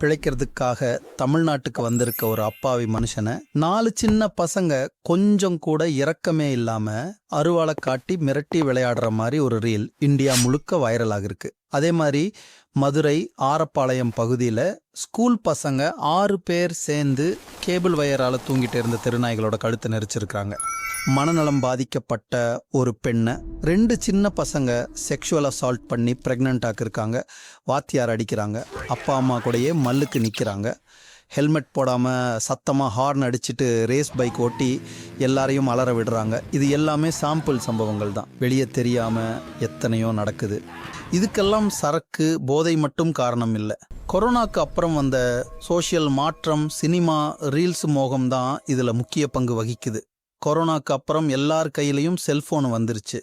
பிழைக்கிறதுக்காக தமிழ்நாட்டுக்கு வந்திருக்க ஒரு அப்பாவி மனுஷனை நாலு சின்ன பசங்க கொஞ்சம் கூட இரக்கமே இல்லாம அருவாளை காட்டி மிரட்டி விளையாடுற மாதிரி ஒரு ரீல் இந்தியா முழுக்க வைரலாக இருக்கு அதே மாதிரி மதுரை ஆரப்பாளையம் பகுதியில் ஸ்கூல் பசங்க ஆறு பேர் சேர்ந்து கேபிள் வயரால் தூங்கிட்டு இருந்த திருநாய்களோட கழுத்தை நெரிச்சிருக்காங்க மனநலம் பாதிக்கப்பட்ட ஒரு பெண்ணை ரெண்டு சின்ன பசங்க செக்ஷுவல் அசால்ட் பண்ணி ப்ரெக்னென்ட் ஆக்கியிருக்காங்க. வாத்தியார் அடிக்கிறாங்க. அப்பா அம்மா கூடயே மல்லுக்கு நிற்கிறாங்க ஹெல்மெட் போடாமல் சத்தமாக ஹார்ன் அடிச்சுட்டு ரேஸ் பைக் ஓட்டி எல்லாரையும் அலற விடுறாங்க. இது எல்லாமே சாம்பிள் சம்பவங்கள் தான். வெளியே தெரியாமல் எத்தனையோ நடக்குது. இதுக்கெல்லாம் சரக்கு போதை மட்டும் காரணம் இல்லை. கொரோனாக்கு அப்புறம் வந்த சோஷியல் மாற்றம் சினிமா ரீல்ஸ் மோகம் தான் இதில் முக்கிய பங்கு வகிக்குது. கொரோனாக்கு அப்புறம் எல்லார் கையிலையும் செல்ஃபோன் வந்துருச்சு.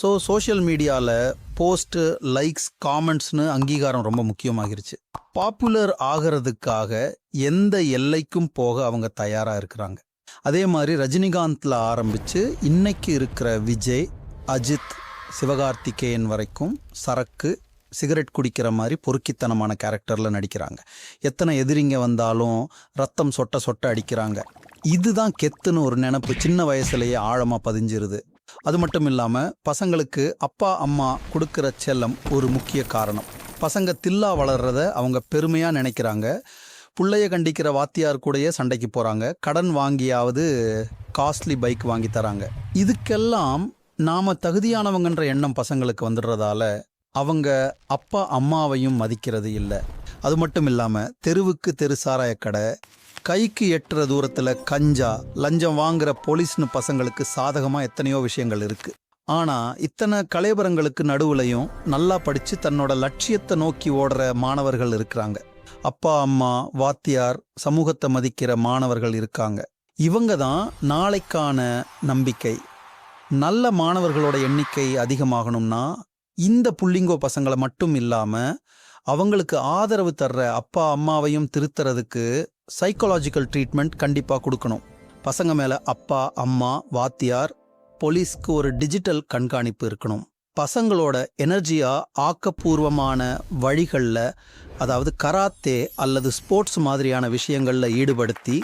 ஸோ சோஷியல் மீடியாவில் போஸ்ட்டு லைக்ஸ் காமெண்ட்ஸ்னு அங்கீகாரம் ரொம்ப முக்கியமாகிருச்சு. பாப்புலர் ஆகிறதுக்காக எந்த எல்லைக்கும் போக அவங்க தயாராக இருக்கிறாங்க. அதே மாதிரி ரஜினிகாந்தில் ஆரம்பித்து இன்னைக்கு இருக்கிற விஜய் அஜித் சிவகார்த்திகேயன் வரைக்கும் சரக்கு சிகரெட் குடிக்கிற மாதிரி பொறுக்கித்தனமான கேரக்டரில் நடிக்கிறாங்க. எத்தனை எதிரிங்க வந்தாலும் ரத்தம் சொட்ட சொட்ட அடிக்கிறாங்க. இதுதான் கெத்துன்னு ஒரு நினப்பு சின்ன வயசுலேயே ஆழமாக பதிஞ்சிருது. அது மட்டும் இல்லாமல் பசங்களுக்கு அப்பா அம்மா கொடுக்குற செல்லம் ஒரு முக்கிய காரணம். பசங்க தில்லா வளர்றத அவங்க பெருமையாக நினைக்கிறாங்க. பிள்ளைய கண்டிக்கிற வாத்தியார் கூடயே சண்டைக்கு போகிறாங்க கடன் வாங்கியாவது காஸ்ட்லி பைக் வாங்கி தராங்க. இதுக்கெல்லாம் நாம் தகுதியானவங்கன்ற எண்ணம் பசங்களுக்கு வந்துடுறதால அவங்க அப்பா அம்மாவையும் மதிக்கிறது இல்லை. அது மட்டும் இல்லாமல் தெருவுக்கு தெரு சாராய கடை கைக்கு எட்டுற தூரத்தில் கஞ்சா லஞ்சம் வாங்குற போலீஸ்னு பசங்களுக்கு சாதகமாக எத்தனையோ விஷயங்கள் இருக்கு. ஆனால் இத்தனை கலைபரங்களுக்கு நடுவுலையும் நல்லா படித்து தன்னோட லட்சியத்தை நோக்கி ஓடுற மாணவர்கள் இருக்கிறாங்க. அப்பா அம்மா வாத்தியார் சமூகத்தை மதிக்கிற மாணவர்கள் இருக்காங்க. இவங்க தான் நாளைக்கான நம்பிக்கை. நல்ல மாணவர்களோட எண்ணிக்கை அதிகமாகணும்னா இந்த புள்ளிங்கோ பசங்களை மட்டும் இல்லாமல் அவங்களுக்கு ஆதரவு தர்ற அப்பா அம்மாவையும் திருத்துறதுக்கு சைக்காலஜிக்கல் ட்ரீட்மெண்ட் கண்டிப்பாக கொடுக்கணும். பசங்க மேலே அப்பா அம்மா வாத்தியார் போலீஸ்க்கு ஒரு டிஜிட்டல் கண்காணிப்பு இருக்கணும். பசங்களோட எனர்ஜியா ஆக்கப்பூர்வமான வழிகளில் அதாவது கராத்தே அல்லது ஸ்போர்ட்ஸ் மாதிரியான விஷயங்களில் ஈடுபடுத்தி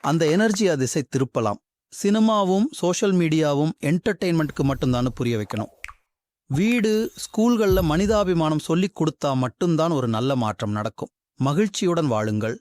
அந்த எனர்ஜியை திசை திருப்பலாம். சினிமாவும் சோஷியல் மீடியாவும் என்டர்டெயின்மெண்ட்க்கு மட்டும்தான் புரிய வைக்கணும். வீடு ஸ்கூல்களில் மனிதாபிமானம் சொல்லிக் கொடுத்தா மட்டும்தான் ஒரு நல்ல மாற்றம் நடக்கும். மகிழ்ச்சியுடன் வாழுங்கள்.